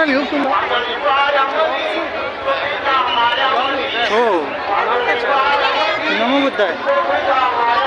आम्ही उचलून हो. नमो बुद्ध आहे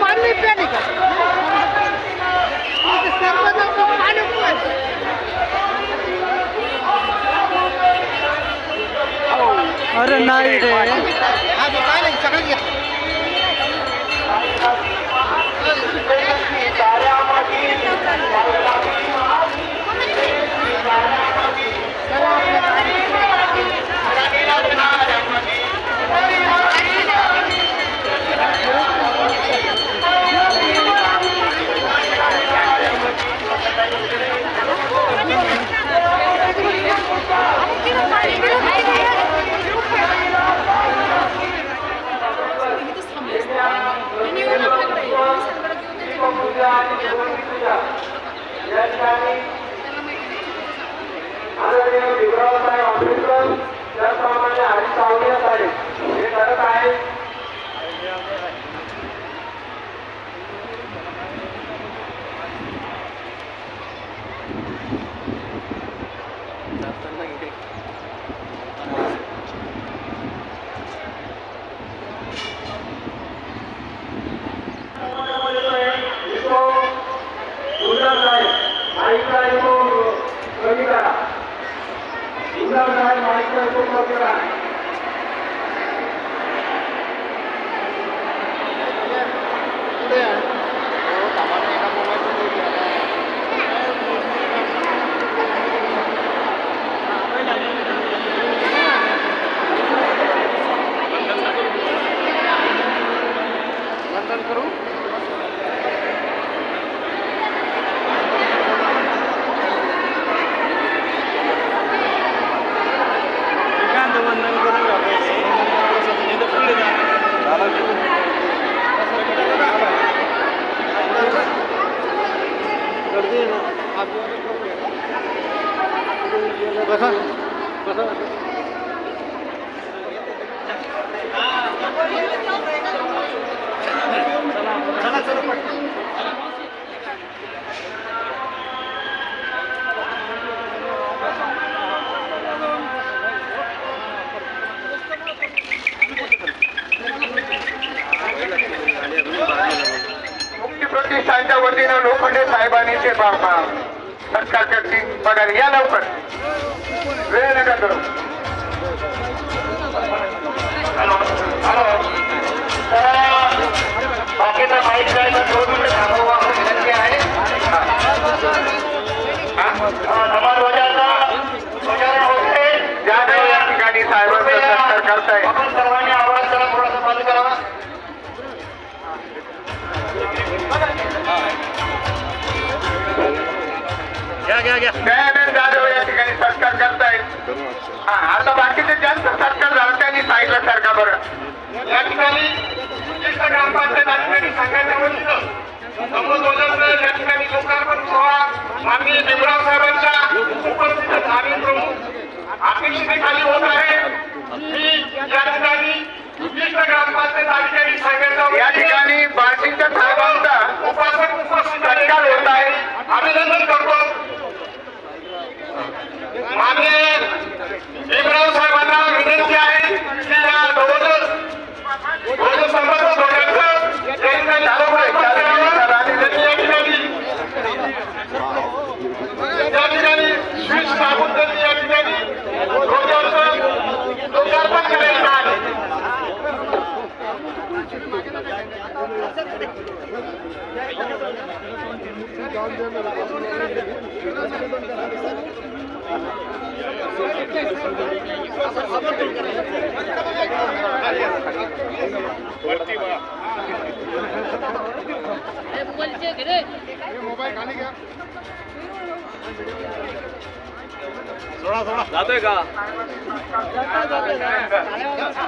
पाणी प्याने का इथे सर्वजण पाणी पिवायचं. अरे नाही रे हा, तो काय नाही, सगळं घेतलं. आदरणीय भिमराव साहेब आंबेडकर त्याचप्रमाणे हरी सावलिया साहेब हे करत आहेत इसको सुंदर साहेब माईकला इसको कमी करा सुंदर साहेब गर्दी आहे ना. बसा. बसा. मुक्ती प्रतिष्ठानच्या वतीनं लोखंडे साहेबांनी ते बाबा सत्कार करतील. बघा या लवकर. वेळ नका करू. बाकीचा माहीत जायला दोन मिनिट थांबवा विनंती आहे. या ठिकाणी विशिष्ट ग्रामपंचायत अधिकारी संघाच्या वतीनं समोर या ठिकाणी लोकार्पण सोहळा माननीय भीमराव साहेबांच्या उपस्थितीत आम्ही प्रमुख होत आहे. मी या ठिकाणी विशिष्ट ग्रामपंचायत अधिकारी संघाच्या या ठिकाणी बार्शीच्या साहेबांचा उपासक उपस्थित होत आहे. अभिनंदन 走了走了，拿对个。拿对拿对拿对。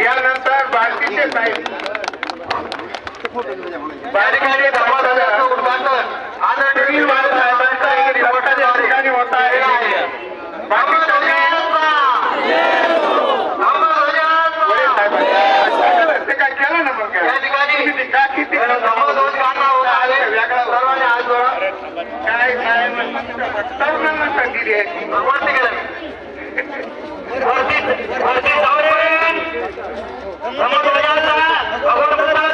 一二三，快点快点快点。बैडिकारी दबाव यानंतर रहा साहेब उस बात को आधा डिग्री बात है बात एक रिपोर्ट आ जाएगी क्या नहीं होता है बाबू तो क्या है सर्वांनी आज बघा काय काय तरुणांना संधी द्यायची वरती गेला वरती वरती समाजाचा अगोदर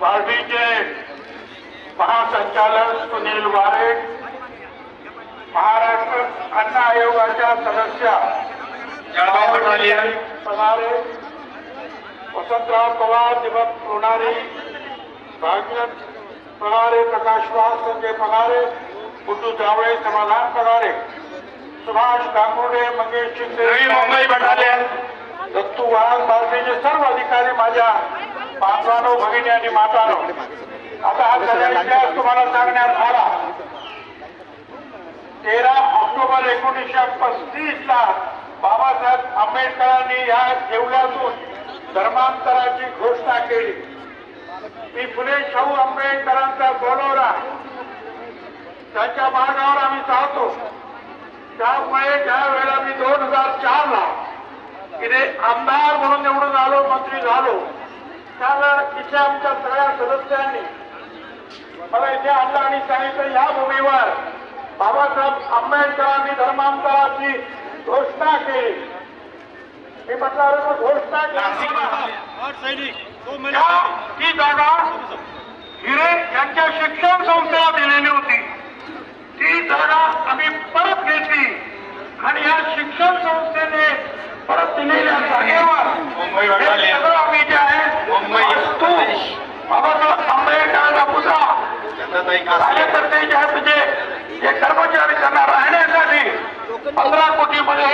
पार्टीचे महासंचालक सुनील वारे महाराष्ट्र अन्न आयोगाच्या सदस्य पगारे वसंतराव पवार दिवस लोणारी भागीरथ पगारे प्रकाशराव संजय पगारे गुड्डू जावळे समाधान पगारे सुभाष गांगुर्डे मंगेश शिंदे मुंबई बटालियन. दत्तू वाघ पार्टीचे सर्व अधिकारी माझ्या बांधवानो भगिनी आणि मातानो आता हा सगळा इतिहास तुम्हाला सांगण्यात आला. तेरा ऑक्टोबर एकोणीसशे पस्तीस ला बाबासाहेब आंबेडकरांनी या येवल्यातून धर्मांतराची घोषणा केली. मी फुले शाहू आंबेडकरांचा बोलवला त्यांच्या मार्गावर आम्ही चालतो. त्यामुळे ज्या वेळेला मी दोन हजार चार ला इथे आमदार म्हणून निवडून आलो मंत्री झालो त्यावेळेला इथे आमच्या सगळ्या सदस्यांनी मला इथे आणलं आणि सांगितलं या भूमीवर बाबासाहेब आंबेडकरांनी धर्मांतराची घोषणा केली. मी म्हटलं अरे घोषणा केली ती जागा हिरे यांच्या शिक्षण संस्थेला दिलेली होती. ती जागा आम्ही परत घेतली. आणि या शिक्षण संस्थेने परेशाब पंज कोटी मज़े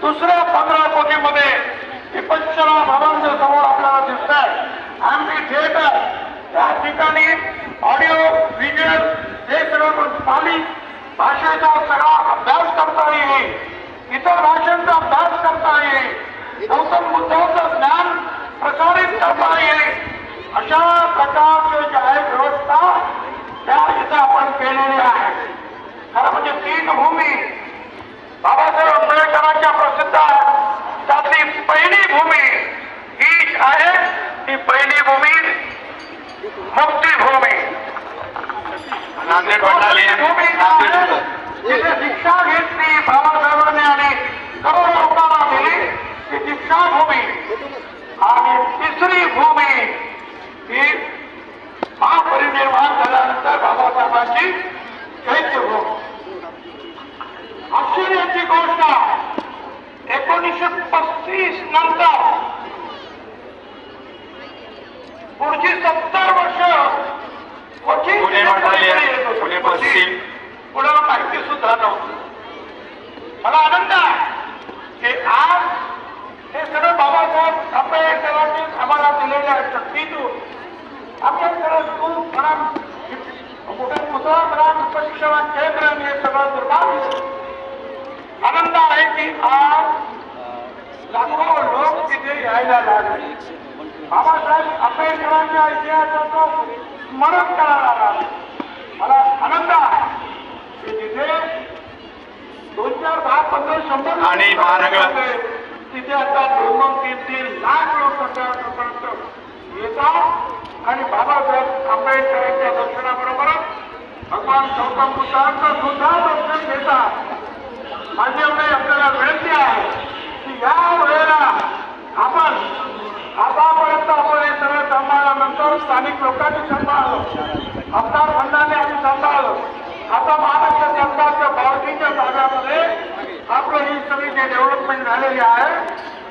सूसर पंद्रही मज़े पाव समोर आम्सी थिएटर ऑडियो वीडियल जे सिंधी भाषे जो सा अभ्यास कर इतर भाषांचा अभ्यास करता येईल गौतम बुद्धाचं ज्ञान प्रसारित करता येईल अशा प्रकारचे जे आहे व्यवस्था त्या इथं आपण केलेली आहे. खरं म्हणजे तीन भूमी बाबासाहेब आंबेडकरांच्या प्रसिद्ध त्यातली पहिली भूमी ही आहे ती पहिली भूमी मुक्तीभूमी. नांदेड भूमी शिक्षा घेतली बाबासाहेबांनी आणि करोडो लोकांना दिली ती दीक्षाभूमी आणि तिसरी भूमी ही महापरिनिर्वाण झाल्यानंतर बाबासाहेबांची चैत्यभूमी आश्चर्याची गोष्ट एकोणीसशे पस्तीस नंतर पुढची सत्तर वर्ष क्वचित पुणे माहिती सुद्धा नव्हती. मला आनंद आहे की आज हे सगळं बाबासाहेब आंबेडकरांनी आम्हाला दिलेल्या शक्तीतून आमच्याकडे स्कूल म्हणा कुठे पुतळा म्हणा विपक्षणा केंद्र हे सगळं निर्माण आनंद आहे की आज लाखो लोक तिथे यायला लागले. बाबासाहेब आंबेडकरांच्या इतिहासाचं स्मरण करायला लागले. मला आनंद आहे की तिथे दोन चार दहा पंधरा शंभर आणि महानगर-. तिथे आता दोन दोन तीन तीन लाख लोक येतात. आणि बाबासाहेब आंबेडकरांच्या दर्शनाबरोबरच भगवान गौतम बुद्धांचं सुद्धा दर्शन घेतात. माझी एवढी आपल्याला विनंती आहे की या वेळेला आपण आतापर्यंत आपण हे सगळं सांभाळल्यानंतर स्थानिक लोकांनी सांभाळलं. आमदार मंडळाने आम्ही सांभाळलं. आता महाराष्ट्र सरकारच्या पार्टीच्या जागामध्ये आपलं ही सगळी जे डेव्हलपमेंट झालेली आहे.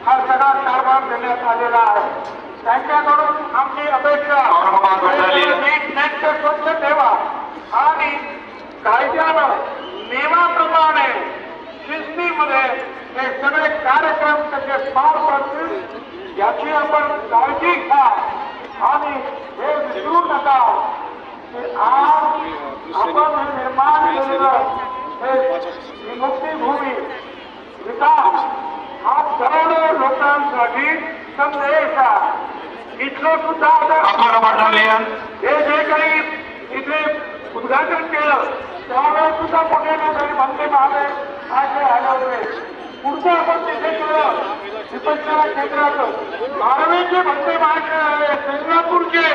हा सगळा कारभार देण्यात आलेला आहे. त्यांच्याकडून आमची अपेक्षा. नीट स्वच्छ ठेवा. आणि कायद्यानं नियमाप्रमाणे शिस्तीमध्ये हे सगळे कार्यक्रम कसे ते पार पडतील याची आपण काळजी घ्या. आणि हे विसरू नका. आपण हे निर्माण हे भूमी विकास हा करोडो लोकांसाठी संदेश आहे इथलं सुद्धा आता हे जे काही इथे उद्घाटन केलं त्यावेळेस सुद्धा कुठे तरी वंदे महाराज असे पुढचं आपण तिथे केलं विपक्षाला केंद्राचं बारावीचे वंदे महाराज आले सिंगापूरचे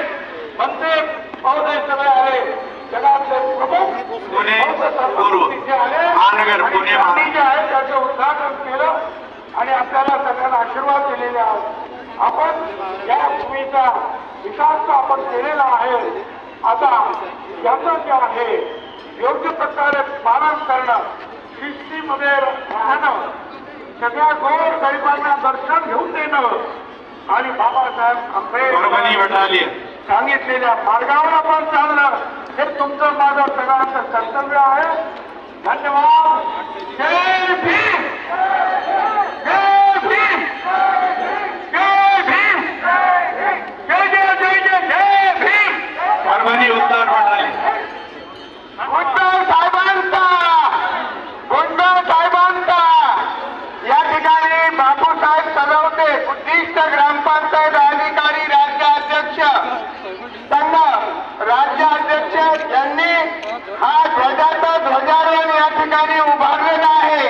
वंदे सगळे आले पुणे, पूर्व, महानगर, पुणे, जे आहे त्याचं उद्घाटन केलं आणि आपल्याला सगळ्यांना आशीर्वाद दिलेले आहेत आपण या भूमीचा विकास आपण केलेला आहे आता याचं जे आहे योग्य प्रकारे पालन करणं शिस्तीमध्ये राहणं सगळ्या गोर गरिबांना दर्शन घेऊन देणं आणि बाबासाहेब आंबेडकर सांगितलेल्या मार्गावर आपण चालणं हे तुमचं माझं सगळ्यांचं कर्तव्य आहे. धन्यवाद. जय भीम. जय भीम. जय भीम. जय जय जय जय जय भीम. परभणी उत्तर बटालियन गुंडळ साहेबांचा. साहेबांचा. या ठिकाणी बापूसाहेब उद्दिष्ट ग्रामपंचायत हा ध्वजाचा ध्वजारोहण या ठिकाणी उभारलेला आहे.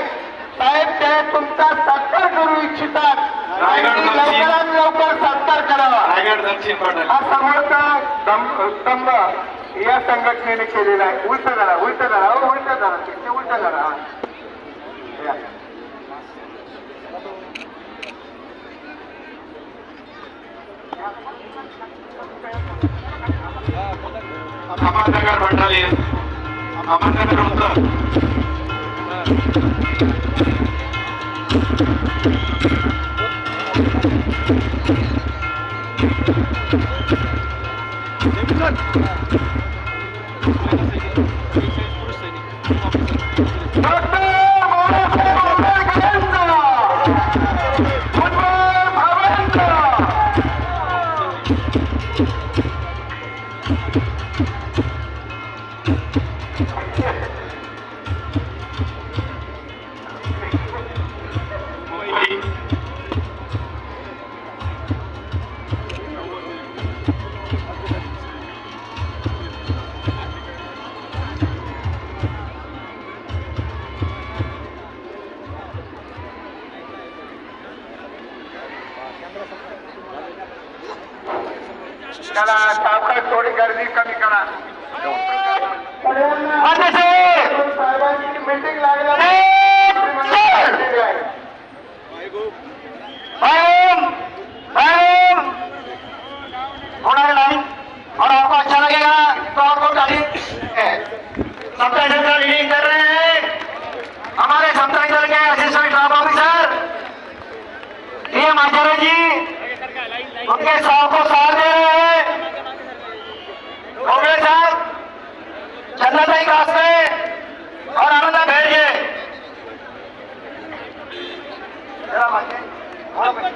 साहेब ते तुमचा सत्कार करू इच्छितात. लवकरात लवकर सत्कार करावा. हा समोरचा स्तंभ स्तंभ या संघटनेने केलेला आहे. उलट झाला उलट झाला हो उलट झाला तिथे उलट झाला हा. या. अहमदनगर अहमदनगर उत्तर you. Yeah. होणार नाही. और आपको अच्छा लगेगा तो आपको गाड़ी सप्ताह रीडिंग कर रहे हैं हमारे सप्ताह दल के असिस्टेंट स्टाफ ऑफिसर ये माचारा जी उनके साहब को साथ दे रहे हैं। कांग्रेस साहब चंद्रताई कास्ते और आनंदा भेड़िए जरा माचे हाँ भाई।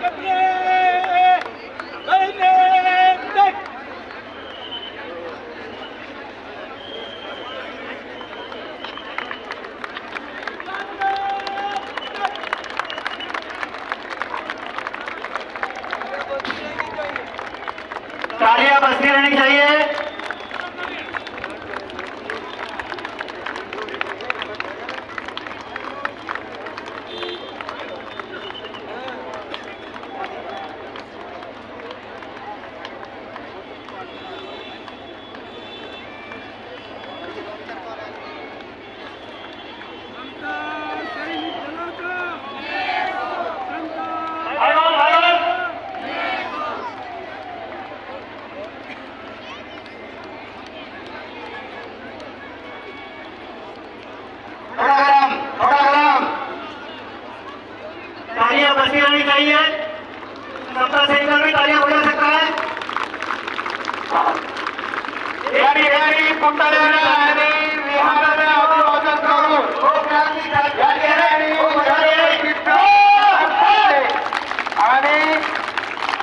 तालियां बजती रहनी चाहिए भारत भारत थोड़ा गरम थोड़ा गरम तालियां बजती रहनी चाहिए सप्ताह सिंगल भी तालियां बजा सकता है या ठिकाणी पुतळ्याला आणि विहाराला अभिवादन करून या ठिकाणी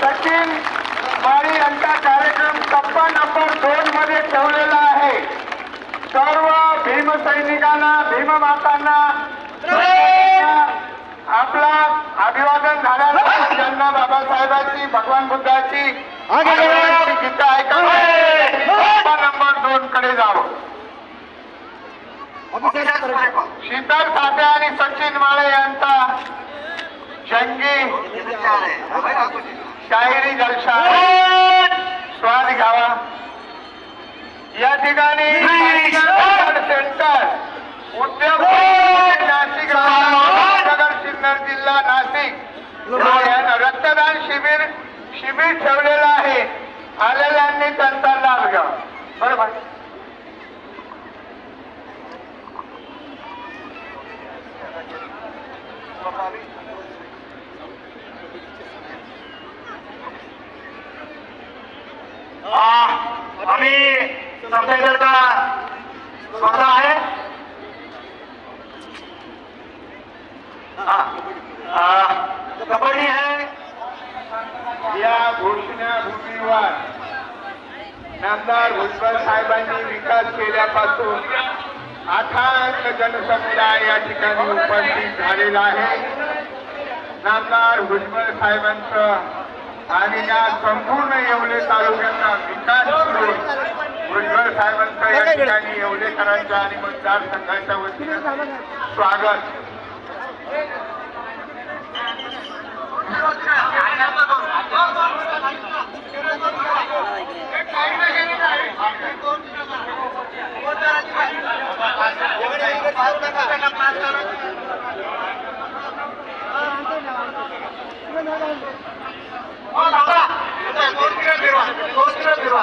सचिन माळी यांचा कार्यक्रम टप्पा नंबर दोन मध्ये ठेवलेला आहे. सर्व भीमसैनिकांना भीममातांना आपला अभिवादन झाल्यानंतर ज्यांना बाबासाहेबांची भगवान बुद्धाची गीतं ऐकावी नंबर दोन कडे जावं शीतल साठे आणि सचिन माळे यांचा जंगी शाहिरी जलसा स्वाद घ्यावा. या ठिकाणी सेंटर. उद्योग नाशिक नगर सिन्नर जिल्हा नाशिक. यानं रक्तदान शिबिर शिबिर ठेवलेलं आहे. आलेल्यांनी त्यांचा लाभ घ्यावा. बरोबर आम्ही संस्थेचा स्पर्धा आहे. कबड्डी आहे. या घोषणा भूमीवर नामदार भुजबळ साहेबांनी विकास केल्यापासून अथांग जनसमुदाय या ठिकाणी उपस्थित झालेला आहे. नामदार भुजबळ साहेबांचं आणि या संपूर्ण येवले तालुक्याचा विकास करून भुजबळ साहेबांचं या ठिकाणी येवलेकरांच्या आणि मतदारसंघाच्या वतीनं स्वागत. हो हो बरं, पुढं तू पुढं चल. साहेबांना जाऊन पुढे. हा